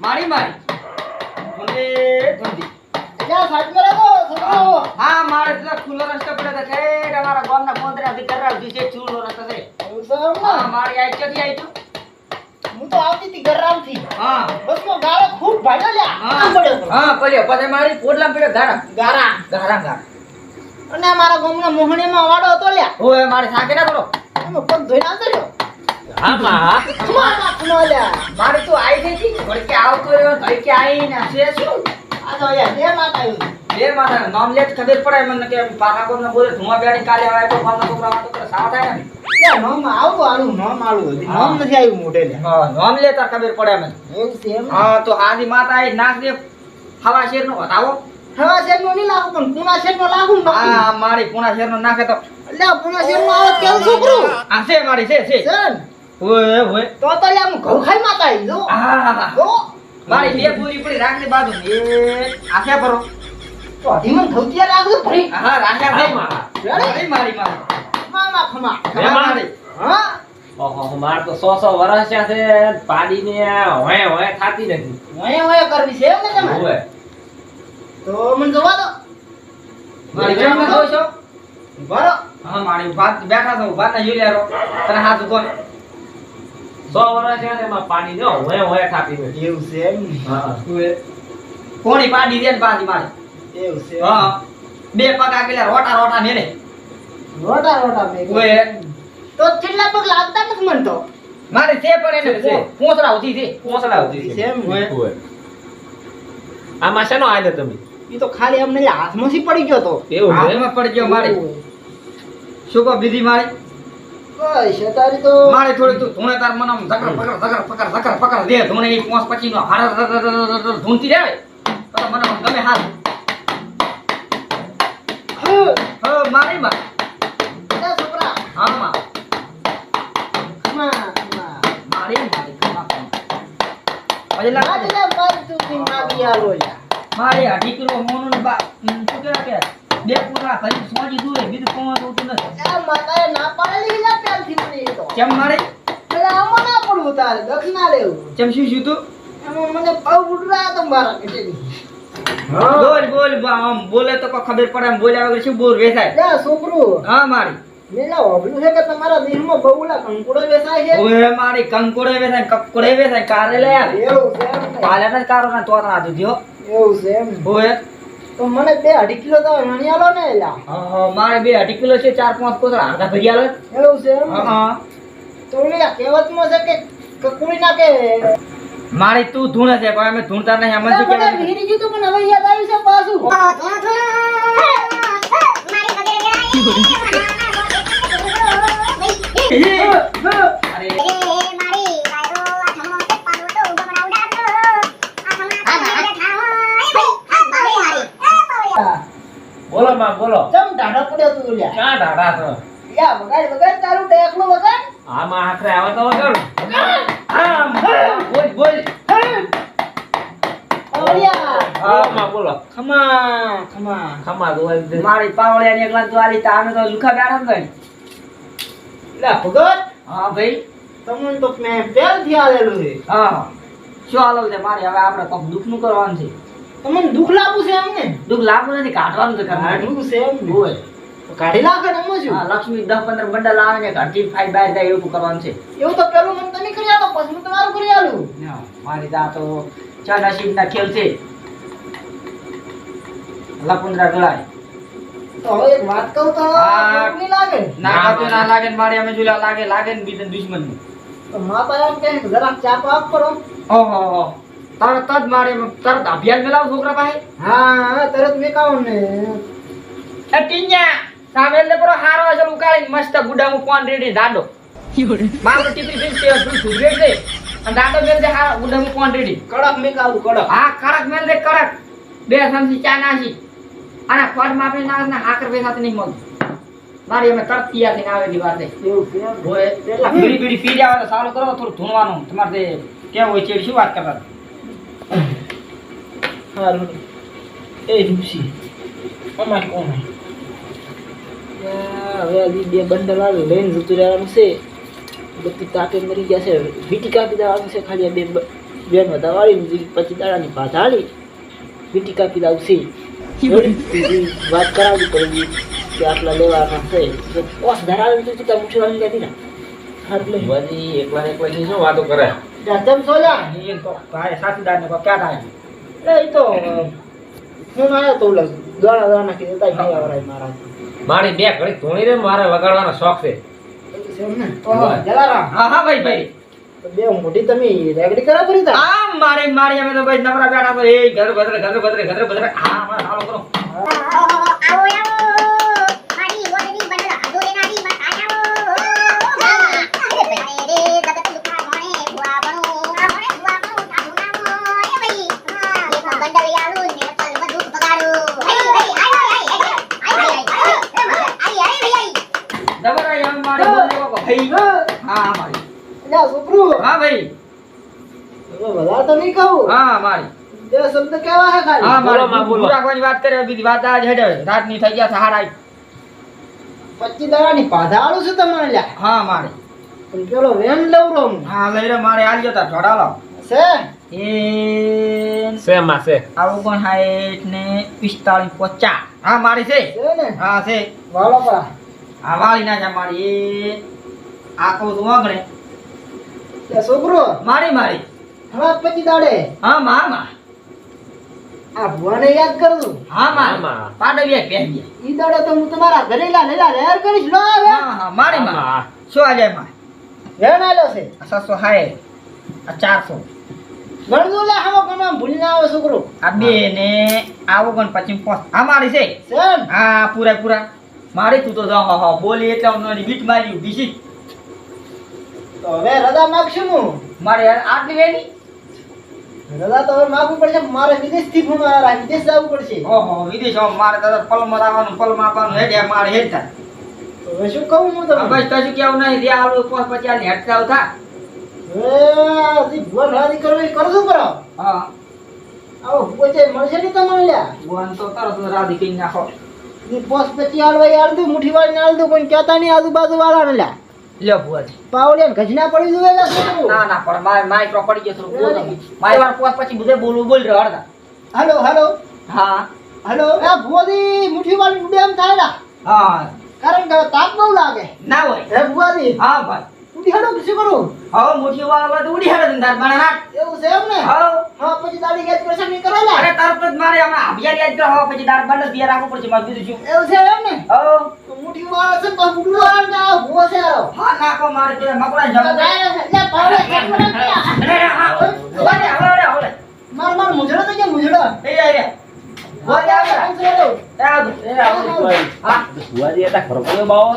મારી મારી. ધૂંધી ધૂંધી ત્યાં સાઈડમાં રાખો છોકરો હા મારે તો ખુલ્લો રસ્તો પડ્યો તો ઠેઠ અમારા ગામના ગોંદરા સુધી કરાવતી છે ચૂલો રસ્તો છે. ને? હા મારી આઈ ક્યાંથી આઈ તું? હું તો આવતી હતી ગરરામથી હા. બસમાં ગાળો ખૂબ ભાડ્યો લ્યા. હા. પડ્યો હા પડ્યો. પછી મારી પોટલા પડ્યો ગારા ગારા ગારા ગારા અને મારા ગામના મોહણીમાં વાડો હતો લ્યા. ઓય મારે સાકે ના પડો. એમાં પગ ધોઈને આંતર્યો આમાં? લ્યા મારે તો આવી. થઈ હતી ઘડીકે આવતો રહ્યો ઘડીકે આઈ ને છે શું આ તો યાર બે માતા આવ્યું બે માથા નામ લે ખબર પડે. મને કે પાકા કોને બોલે ધુમા બેડી કાલે આવે તો પાકા છોકરા વાતો કરે સાવ થાય ને. લ્યા નોમ આવું આલું નોમ આલું હજી. નથી આવ્યું મોઢે લ્યા હા નામ લે ખબર પડે મને એવું છે હા તો આદી માતા નાખ દે હવા શેર નો બતાવો હવા શેરનો નહીં લાગુ પણ પુના લાગુ હા મારી પુણા શેર નો નાખે તો. લ્યા પુના શેરનો આવે કેવું છોકરું? આ છે મારી છે ને? ઓય ઓય તો તો લે હું ઘઉં ખાઈ માતા જો જો મારી બે પૂરી પડી રાખની બાજુ. એ આખ્યા ભરો તો હજી મન ઘઉં ત્યાં રાખજો ભરી હા રાખ્યા ભાઈ. મારી મારી. મામા ખમા. મારી. હા. ઓહો માર તો સો સો વર્ષ છે પાડીને હોય હોય ખાતી નથી. વયા હોય કરવી છે એમ ને હોય તો મને જોવા દો. મારી કેમ ન છો? બરો હા મારી વાત બેઠા છો વાત ના જોઈ લેરો તને હાથ કોણ સો વર્ષ છે એમાં હોય હોય નથી એવું છે એમ? હા. કોણી પાડી દે ને પાછી મારી. એવું છે હા. બે પગ આગેલા રોટા રોટા મેલે. રોટા રોટા મેં ઓય. તો કેટલા પગ લાગતા નથી મને તો? મારે છે પણ એને છે. પોસડા ઉધી છે. પોંચડા ઉધી છે. છે એમ? હોય આમાં શેનો આયલો તમે? એ તો ખાલી અમને હાથમાંથી પડી ગયો તો. એવું હાથમાં પડી ગયો મારે. શું કહો બીજી મારી? મારી થોડી તું ધૂણે તાર મને આમ ધકર પકડ ધકર પકડ ધકર પકડ. દે ધૂણે ઈ પોસ પછી નો હાર ધૂણતી જાય તો મને આમ ગમે હાલ. હા, હ મારે માં છોકરા. હા માં. મારી મારી મારી અઢી કિલો મોનું બા શું કે? બે પૂરા ભરી સોજી દૂરે બીજું કોણ હોતું નથી? આ માતાએ ના પાડેલી લ્યા પ્યાલથી મને તો. કેમ મારી? એટલે આમાં ના પડવું તારે, દક્ષ ના લેવું. કેમ શું શું તું? એમાં મને બહુ ઉડરા તો મારા પેટેથી. બોલ બોલ આમ બોલે તો કોઈ ખબર પડે એમ બોલ્યા વગર શું બોર વેસાય? લે છોકરું, હા મારી. મેલા હોભળ્યું છે કે તમારા દેહમાં કંકુડો વેચાય છે? ઓય મારી કંકોડે કપકોડે વેચાય કારે લે એવું છે કાલે ને. કારો ના તોતરા હાથું થયો. એવું છે તો મને બે અઢી કિલો તો વણી આલો ને એલા હા, મારે બે અઢી કિલો છે ચાર પાંચ કોતરા અડધા ભરી આલો એવું છે? હા તો ઓલી કહેવતમાં છે કે કકુડી ના કે મારી તું ધૂણે છે પણ અમે ધૂણતા નહીં અમે શું કહેવાય વીરી ગયું તું પણ હવે યાદ આવ્યું છે પાછું અરે બોલો માં બોલો. ચમ ટાઢો પડ્યો તું લ્યા. ક્યાં ઢાઢા તો યા વગાડ વગાડ તારું ડેકલો વગાડ. આમાં આખરે આવે તો વગાડ. આમ, બોલ બોલ. માં મારી એકલા તો આલી તા અમે તો લુખા લા ભગત. હા ભાઈ. તમને તો મેં પહેલથી આલેલું છે. હા. શું હાલો છે? મારે હવે આપણે કોક દુઃખનું કરવાનું છે. તમને દુઃખ લાગુ છે એમને? દુઃખ લાગવું નથી કાઢવાનું તો કાઢવું છે એમને. હોય. કાઢી નાખે એમાં હા લક્ષ્મી દસ પંદર બંડલ આવે ને કાઢી ફાઈ બહાર જાય એવું કરવાનું છે. એવું તો પેલું મને તમે કરી આપો પછી હું તમારું કરી આલું. મારી તા તો ચા નસીબ ના ખેલ છે. લકુંદરા ગળાય તો હવે એક વાત કહું તો નહીં લાગે ના? કાતો ના લાગે ને અમે જોલા લાગે લાગે ને બીજા દુશ્મન એમ કે જરાક ચા તો આપ કરો ઓહો હો. તરત જ મારે તરત અભિયાન મેલાવ છોકરા પાસે. હા તરત મેકાવ ને. એ ટીન્યા સામેલ ને પરો હારો હશે ઉકાળી મસ્ત ગુડામાં કોણ રેડી? દાડો. મારો ટીપી ટીપી તે તું સુધરે છે અને દાડો મેલ દે હારો ગુડામું કોણ રેડી? કડક મેકાવું કડક. હા કડક મેલ દે કડક. બે સમસી ચા નાસી. અને ખોટ માપી ના ને હાકર બે સાથે નહીં મગ મારી અમે તરત તૈયાર થઈને આવેલી વાત છે. એવું છે હોય પેલા બીડી બીડી પી જાવ સારું કરો થોડું ધૂણવાનું. તમારે કેવું હોય છે શું વાત કરતા? સારું એ રૂપસી અમાર કોણ હવે હજી બે બંડલ આવે લઈને જતું રહેવાનું છે બધી તાકે મરી ગયા છે વીટી કાપી દેવાનું છે ખાલી આ બે બેન વધારે વાળી પછી દાડાની ભાત હાલી વીટી કાપી દાવ છે વાત કરાવી પડે કે આટલા લેવાના છે તો પોસ ધરાવી તો ચિતા મૂછો આવી જતી ને એટલે બધી એકવારની શું વાતો કરે જાતમ સોજા ઈ તો ભાઈ સાથીદાર ને કોઈ ક્યાં થાય એ તો હું આવ્યો તો ખાવા વરાય મારા. મારી બે ઘડી ધોણી રે મારે વગાડવાનો શોખ છે. જલારામ. હા હા ભાઈ ભાઈ. બે મોટી તમે રેગડી કરા પડી તા? આ મારી મારી અમે તો ભાઈ નવરા બેઠા તો એ ઘર બદરે ઘર ભદ્રે ઘર ભદ્રે. હા મારે હાલો કરો આવો આવો. બોલે કોકો હા હા મારી. અલ્યા છોકરું હા ભાઈ. હવે વધારે તો નહીં કહું. હા મારી. બે શબ્દ કેવા હે ખાલી? હા મારી. માં, બોલો. રાખવાની વાત કરે બીજી વાત આજ હેડે. રાતની થઈ ગયા સહારા પચી દાડાની પાધાળું છે તમારે લ્યા હા મારી. પણ પેલો વેન લવરો હા. લઈ રે મારે આલ જતા ઢોડા છે? એ છે માં છે. આ ઓગણસાઠ ને પિસ્તાળીસ પચાસ. હા મારી છે. છે ને? હા છે. વાળો આ વાળી ના જા મારી એ આ કહું તું આગળ એ છોકરો? મારી મારી. હવે પછી દાડે? હા માં માં. આ ભુવાને યાદ કરું? હા હા, માં. માં. પાડવ્યા પહેરીએ ઈ દાડે તો હું તમારા ઘરે લા લેલા રેર કરીશ. લો હવે. હા હા મારી મા. શું આજે મા? વેણ આલો છે. આ હાય. આ ચારસો. ગણજો લે હાવો કોનો ભૂલી ના આવે છોકરો. આ બે ને આવો ઓગણ પછી પોસ આ મારી છે. હા પૂરા પૂરા. મારી તું તો જા હા હા બોલી એટલે અમને બીટ માર્યું છે તો હવે રજા માગશું હું? મારે આટલી વેની રજા તો હવે માગવું પડશે મારે વિદેશથી ફોન આવ્યા વિદેશ જવું પડશે. ઓહો વિદેશ મારે દાદા પલમ આવવાનું પલમ માપવાનું હેડ્યા મારે હેડ થાય હવે શું કહું હું તમને? બસ કશું કેવું નહીં જે આવડું પોસ પચાસની હેડતા થા. હજી ભુવન હારી કરવી કરશું કરો હા. આવો પોચે મળશે ને તમને લ્યા? ભગવાન તો તરત રાધી કઈ નાખો. પોસ પછી આલવાઈ દઉં મુઠી વાળી આલતું કોઈ કહેતા નહીં આજુબાજુ વાળા ને લ્યા. લ્યો ભુવાજી. ગજના પડી લા ના ના પણ મારે માઇક્રો પડી ગયો થોડું બોલ મારી વાર પોસ પછી બધે બોલવું બોલ રહ્યો હળદા હાલો હાલો. હા. હાલો. એ ભુવાજી મુઠ્ઠી વાળી ઉડેમ થાય લા હા. કારણ કે તાપ બહુ લાગે. ના હોય. એ ભુવાજી? હા ભાઈ. ઉડી હાલો શું કરું. વાળા તો ઉડી નાખ. એવું છે એમ ને? હા. પછી દાડી ગેસ કરશે નહીં કરો અરે તરત જ મારે હમણાં અભિયાન યાદ કરો. પછી દાળ બંધ દિયા રાખવું પડશે મારે બીજું શું? એવું છે એમ ને? હવે તો મુઠ્ઠી વાળા છે પણ ઉડવા નાખો મારે તે મકડા તો જમ ગાય ને લે પાવડે હવે હવે હવે હવે માર માર મુજડો તો કે મુજડો? એ રે રે આ રે આ. એ આવજો એ આવજો હા ભુવાજી હતા ખરો બાવો.